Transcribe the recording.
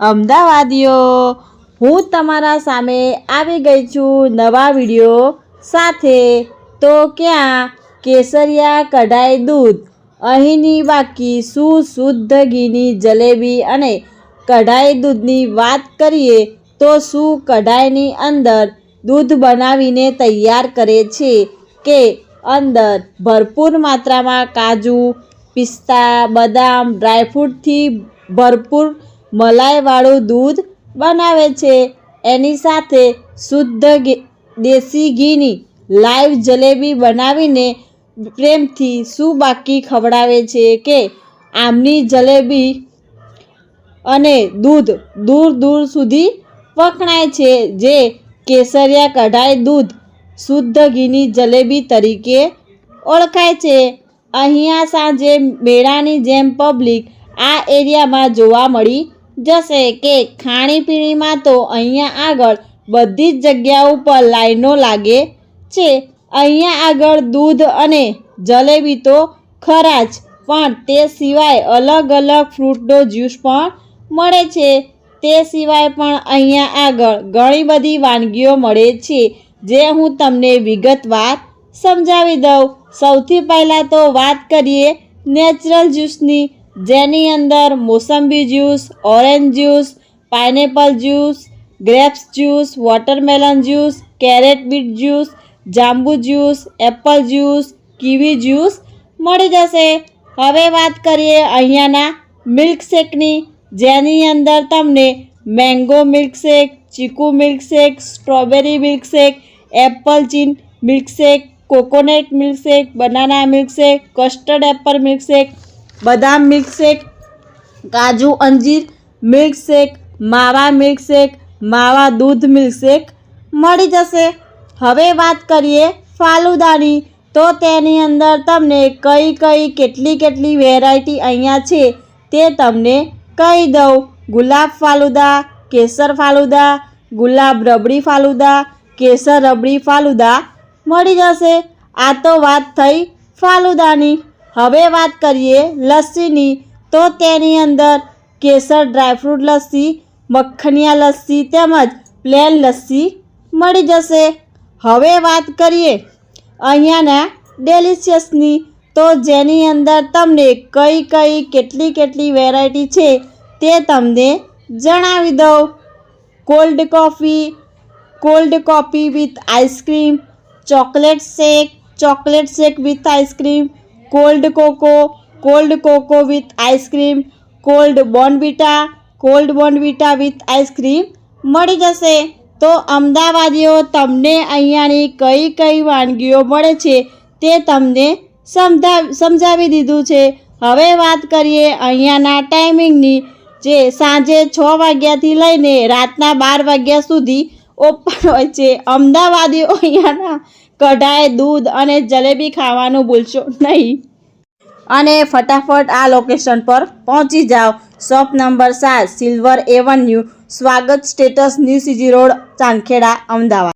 અમદાવાદીઓ હું તમારા સામે આવી ગઈ છું નવા વીડિયો સાથે. તો ક્યાં કેસરિયા કઢાઈ દૂધ, અહીંની બાકી શું શુદ્ધ ઘીની જલેબી અને કઢાઈ દૂધની વાત કરીએ તો શું કઢાઈની અંદર દૂધ બનાવીને તૈયાર કરે છે કે અંદર ભરપૂર માત્રામાં કાજુ, પિસ્તા, બદામ, ડ્રાયફ્રૂટથી ભરપૂર મલાઈવાળું દૂધ બનાવે છે. એની સાથે શુદ્ધ દેશી ઘીની લાઈવ જલેબી બનાવીને પ્રેમથી શું બાકી ખવડાવે છે કે આમની જલેબી અને દૂધ દૂર દૂર સુધી વખણાય છે જે કેસરિયા કઢાઈ દૂધ શુદ્ધ ઘીની જલેબી તરીકે ઓળખાય છે. અહીંયા સાંજે મેળાની જેમ પબ્લિક આ એરિયામાં જોવા મળી જશે કે ખાણીપીણીમાં તો અહીંયા આગળ બધી જ જગ્યા ઉપર લાઈનો લાગે છે. અહીંયા આગળ દૂધ અને જલેબી તો ખરા જ, પણ તે સિવાય અલગ અલગ ફ્રૂટનો જ્યુસ પણ મળે છે. તે સિવાય પણ અહીંયા આગળ ઘણી બધી વાનગીઓ મળે છે, જે હું તમને વિગતવાર સમજાવી દઉં. સૌથી પહેલાં તો વાત કરીએ નેચરલ જ્યુસની. જેની અંદર mosambi juice orange juice pineapple juice grapes juice watermelon juice carrot beet juice જાંબુ juice apple juice kiwi juice મળી જશે હવે વાત કરીએ અહીંયાના મિલ્કશેકની જેની અંદર તમને mango milkshake chikoo milkshake strawberry milkshake apple ચીન milkshake coconut milkshake banana milkshake custard apple milkshake બદામ મિલ્કશેક, કાજુ અંજીર મિલ્કશેક, માવા મિલ્કશેક, માવા દૂધ મિલ્કશેક મળી જશે. હવે વાત કરીએ ફાલુદાની. તો તેની અંદર તમને કઈ કઈ કેટલી કેટલી વેરાયટી અહીંયા છે તે તમને કહી દઉં. ગુલાબ ફાલુદા, કેસર ફાલુદા, ગુલાબ રબડી ફાલુદા, કેસર રબડી ફાલુદા મળી જશે. આ તો વાત થઈ ફાલુદાની. હવે વાત કરીએ લસ્સીની. તો તેની અંદર કેસર ડ્રાયફ્રૂટ લસ્સી, મખનિયા લસ્સી તેમજ પ્લેન લસ્સી મળી જશે. હવે વાત કરીએ અહીંયાના ડેલિશિયસની. તો જેની અંદર તમને કઈ કઈ કેટલી કેટલી વેરાયટી છે તે તમને જણાવી દઉં. Cold coffee cold coffee with ice cream, chocolate shake chocolate shake with ice cream cold cocoa cold cocoa with ice cream, cold Bournvita cold Bournvita with ice cream મળી જશે. તો અમદાવાદીઓ, તમને અહીંયાની કઈ કઈ વાનગીઓ મળે છે તે તમને સમજા સમજાવી દીધું છે. હવે વાત કરીએ અહીંયાના ટાઈમિંગની. જે સાંજે છ વાગ્યાથી લઈને રાતના બાર વાગ્યા સુધી ઓપન હોય છે. અમદાવાદીઓ અહીંયાના કઢાઈ દૂધ અને જલેબી ખાવાનું ભૂલશો નહીં. અને ફટાફટ આ લોકેશન પર પહોંચી જાઓ. શોપ નંબર સાત Silver Avenue Swagat Status New CG road Chandkheda, Ahmedabad.